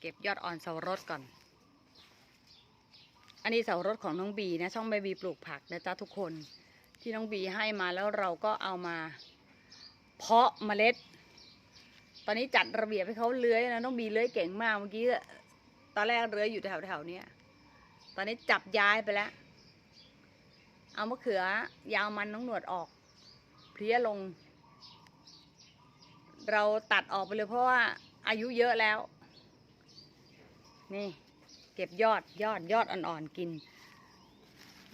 เก็บยอดอ่อนเสาวรสก่อน อันนี้เสาวรสของน้องบีนะช่องใบบีปลูกผักนะจ๊ะทุกคนที่น้องบีให้มาแล้วเราก็เอามา เพาะเมล็ด ตอนนี้จัดระเบียบให้เขาเลื้อยนะน้องบีเลื้อยเก่งมากเมื่อกี้ตอนแรกเลื้อยอยู่แถวๆเนี้ตอนนี้จับย้ายไปแล้ว เอามะเขือยาวมันน้องหนวดออก เพลี้ยลง เราตัดออกไปเลยเพราะว่าอายุเยอะแล้ว นี่ เก็บยอดยอดยอดอ่อนๆกิน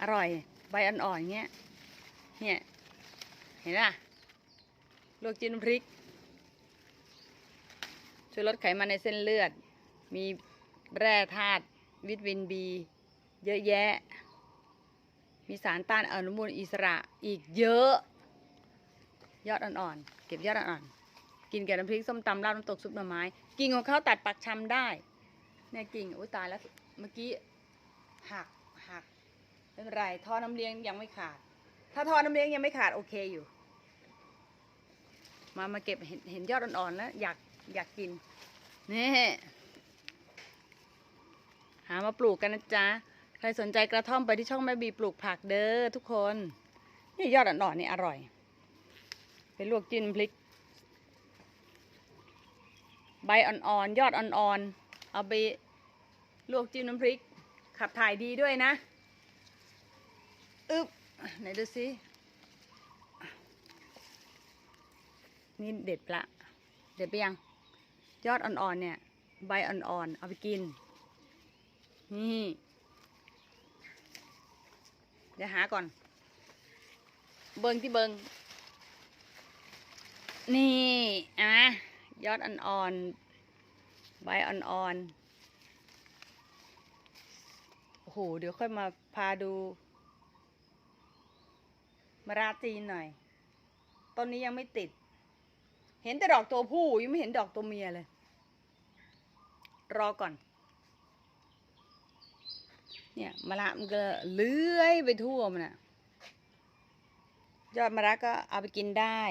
อร่อยใบอ่อนๆเงี้ยเนี่ยเห็นป่ะลวกจิ้มน้ำพริกช่วยลดไขมันในเส้นเลือด มีแร่ธาตุวิตามินบี เยอะแยะ มีสารต้านอนุมูลอิสระอีกเยอะ ยอดอ่อนๆเก็บยอดอ่อนๆกินกับน้ำพริกส้มตำราดน้ำตกซุปหน่อไม้ กิ่งของเขาตัดปักชำได้ เนี่ยกิ่งอุ้ยตายแล้วเมื่อกี้หักหักไม่เป็นไรท่อน้ำเลี้ยงยังไม่ขาด ถ้าท่อน้ำเลี้ยงยังไม่ขาดโอเคอยู่ มามาเก็บเห็นเห็นยอดอ่อนๆแล้วอยากอยากกินนี่หามาปลูกกันนะจ๊ะใครสนใจกระท่อมไปที่ช่องแม่บีปลูกผักเด้อทุกคนนี่ยอดอ่อนๆนี่อร่อยไปลวกจิ้มพริก ใบอ่อนๆยอดอ่อนๆ เอาไปลวกจิ้มน้ำพริก ขับถ่ายดีด้วยนะอึ๊บไหนดูสินี่เด็ดละ เด็ดไปยัง ยอดอ่อนๆเนี่ย ใบอ่อนๆ เอาไปกิน นี่ เดี๋ยวหาก่อน เบิงที่เบิง นี่อะยอดอ่อนๆ ใบอ่อนๆ โอ้โห เดี๋ยวค่อยมาพาดูมะระจีนหน่อย ต้นนี้ยังไม่ติด เห็นแต่ดอกตัวผู้ยังไม่เห็นดอกตัวเมียเลย รอก่อน เนี่ยมะระมันก็เลื้อยไปทั่วมันอะยอดมะระก็เอาไปกินได้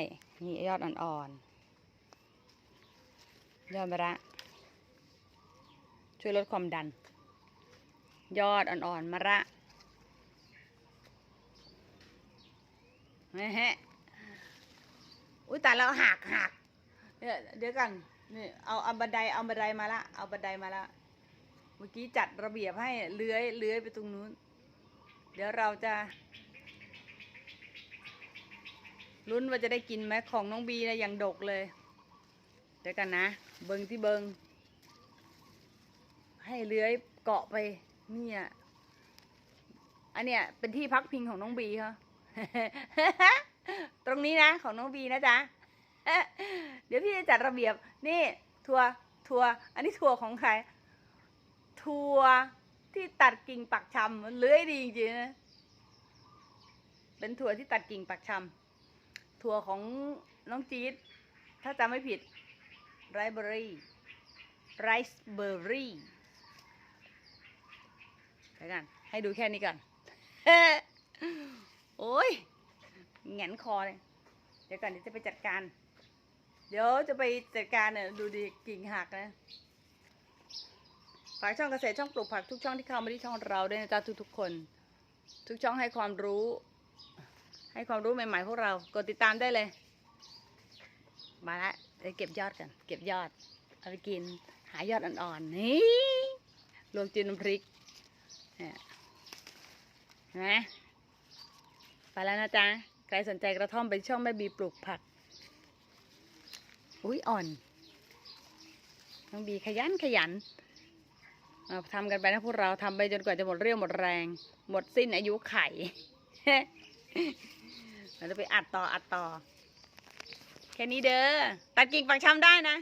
นี่ยอดอ่อนๆ ยอดมะระ ช่วยลดความดัน ยอดอ่อนๆมะระแม่ฮะอุ้ยแตายแล้วหักหักเนี่ยเดี๋ยวกันนี่เอาเอาบันไดเอาบันไดมาละ เอาบันไดมาละ เมื่อกี้จัดระเบียบให้เลื้อยเลื้อยไปตรงนู้น เดี๋ยวเราจะลุ้นว่าจะได้กินไหมของน้องบีนะอยังดกเลย เดี๋ยวกันนะ เบิงที่เบิง ให้เลื้อยเกาะไปเนี่ยอันเนี้ยเป็นที่พักพิงของน้องบีเขาตรงนี้นะของน้องบีนะจ๊ะเดี๋ยวพี่จะจัดระเบียบนี่ทัวทัวอันนี้ทัวของใครทัวที่ตัดกิ่งปักชำมันเลื้อยดีจริงๆนะเป็นถั่วที่ตัดกิ่งปักชำถั่วของน้องจี๊ดถ้าจำไม่ผิดไรเบอรี่ไรซ์เบอรี่ ไปกัน ให้ดูแค่นี้ก่อนโอ้ยแงนคอเลยเดี๋ยวก่อนเดี๋ยวจะไปจัดการ เดี๋ยวจะไปจัดการเนี่ยดูดีกิ่งหักนะฝากช่องเกษตรช่องปลูกผักทุกช่องที่เข้ามาที่ช่องเราด้วยนะจ๊ะทุกๆคน ทุกช่องให้ความรู้ ให้ความรู้ใหม่ๆพวกเรากดติดตามได้เลย มาละเดี๋ยวเก็บยอดกันเก็บยอดเอาไปกินหายอดอ่อนๆนี่ลวกจิ้มน้ำพริก นี่ยเห็นไปแล้วนะจ๊ะ ใครสนใจกระท่อมไปช่องแม่บีปลูกผัก อุ้ยอ่อน น้องบีขยันขยันเอาทำกันไปนะพวกเราทำไปจนกว่าจะหมดเรี่ยวหมดแรง หมดสิ้นอายุไขเราจะไปอัดต่ออัดต่อ แค่นี้เด้อตัดกิ่งปักชำได้นะ